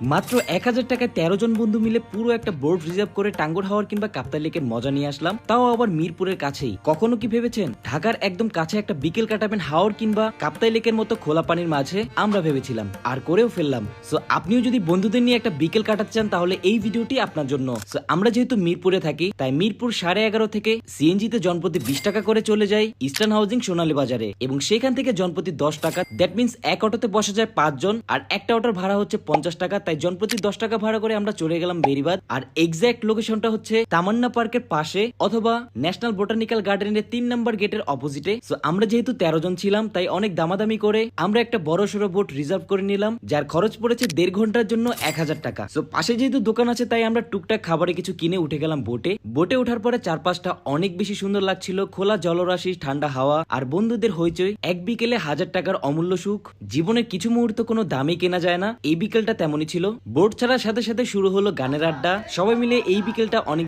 মাত্র এক হাজার টাকায় তেরো জন বন্ধু মিলে পুরো একটা বোর্ড রিজার্ভ করে টাঙ্গুর হাওয়ার কিংবা কাপ্তাই লেকের মজা নিয়ে আসলাম। তাও আবার মিরপুরের কাছেই। কখনো কি ভেবেছেন? ঢাকার একদম কাছে একটা বিকেল কাটাবেন হাওর কিংবা কাপ্তাই লেকের মতো খোলা পানির মাঝে? আমরা ভেবেছিলাম। আর করেও ফেললাম। সো আপনিও যদি বন্ধুদের নিয়ে একটা বিকেল কাটাতে চান, তাহলে এই ভিডিওটি আপনার জন্য। সো আমরা যেহেতু মিরপুরে থাকি, তাই মিরপুর সাড়ে এগারো থেকে সিএনজি তে জনপ্রতি বিশ টাকা করে চলে যায় ইস্টার্ন হাউজিং সোনালী বাজারে। এবং সেখান থেকে জনপ্রতি দশ টাকা দ্যাট মিন্স এক অটোতে বসা যায় পাঁচজন, আর একটা অটোর ভাড়া হচ্ছে পঞ্চাশ টাকা। তাই জনপ্রতি দশ টাকা ভাড়া করে আমরা চলে গেলাম বেরিবাদ। আর এক্সাক্ট লোকেশনটা হচ্ছে তামান্না পার্কের পাশে অথবা ন্যাশনাল বোটানিক্যাল গার্ডেনের তিন নম্বর গেটের অপোজিটে সো আমরা যেহেতু তেরো জন ছিলাম, তাই অনেক দামাদামি করে আমরা একটা বড় সড়ো বোট রিজার্ভ করে নিলাম, যার খরচ পড়েছে দেড় ঘণ্টার জন্য এক হাজার টাকা। সো পাশে যেহেতু দোকান আছে, তাই আমরা টুকটাক খাবারে কিছু কিনে উঠে গেলাম বোটে বোটে ওঠার পরে চারপাশটা অনেক বেশি সুন্দর লাগছিল, খোলা জলরাশি, ঠান্ডা হাওয়া আর বন্ধুদের হইচই। এক বিকেলে হাজার টাকার অমূল্য সুখ। জীবনের কিছু মুহূর্ত কোনো দামে কেনা যায় না, এই বিকেলটা তেমনই ছিল। বোর্ড ছাড়ার সাথে সাথে শুরু হলো গানের আড্ডা। সবাই মিলে এই বিকেলটা অনেক